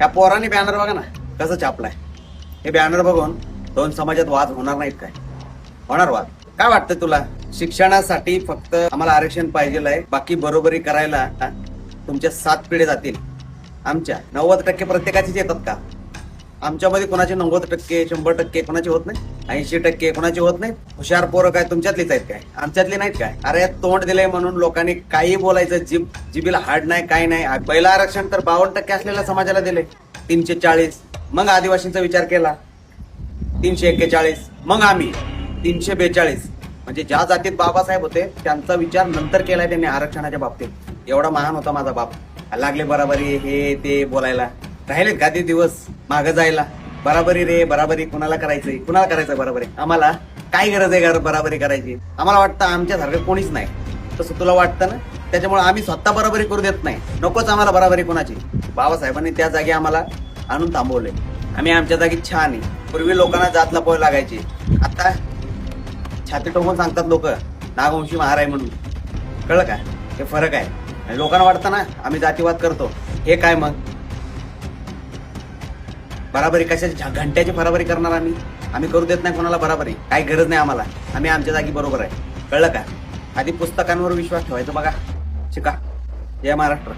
या पोराने बॅनर बघा ना कसं छापलाय. हे बॅनर बघून दोन समाजात वाद होणार नाहीत काय? होणार वाद. काय वाटतं तुला? शिक्षणासाठी फक्त आम्हाला आरक्षण पाहिजे आहे बाकी बरोबरी करायला तुमच्या सात पिढे जातील. आमच्या. नव्वद टक्के प्रत्येकाचीच येतात का? आमच्यामध्ये कोणाचे नव्वद टक्के शंभर टक्के कोणाचे होत नाही ऐंशी टक्के कोणाचे होत नाही. हुशार पोरं काय तुमच्यातलीच आहेत काय? आमच्यातली नाहीत काय? अरे तोंड दिलंय म्हणून लोकांनी काही बोलायचं जीभ जिबीला हाड नाही काय नाही. पहिलं आरक्षण तर बावन्न टक्के असलेल्या समाजाला दिले तीनशे चाळीस. मग आदिवासींचा विचार केला. तीनशे एक्केचाळीस. मग आम्ही तीनशे बेचाळीस. म्हणजे ज्या जातीत बाबासाहेब होते त्यांचा विचार नंतर केलाय त्यांनी आरक्षणाच्या बाबतीत. एवढा महान होता माझा बाप. लागले बराबरी हे ते बोलायला. राहिलेत का ते दिवस मागं जायला? बराबरी रे बराबरी. कुणाला करायचंय? कुणाला करायचं बराबरी? आम्हाला काय गरज आहे गर- बराबरी करायची? आम्हाला वाटतं आमच्यासारखं कोणीच नाही. तसं तुला वाटतं ना? त्याच्यामुळे आम्ही स्वतः बराबरी करू देत नाही. नकोच आम्हाला बराबरी कोणाची. बाबासाहेबांनी त्या जागी आम्हाला आणून थांबवले आम्ही आमच्या जागी छान आहे. पूर्वी लोकांना जात लपवावी लागायची. आता छाती टोकून सांगतात लोक नागवंशी महाराय म्हणून. कळलं का? हे फरक आहे. आणि लोकांना वाटतं ना आम्ही जातीवाद करतो. हे काय मग? बराबरी कशाची घंट्याची बराबरी करणार आम्ही? आम्ही करू देत नाही कोणाला बराबरी. काही गरज नाही आम्हाला. आम्ही आमच्या जागी बरोबर आहे. कळलं का? आधी पुस्तकांवर विश्वास ठेवायचा बघा. शिका. जय महाराष्ट्र.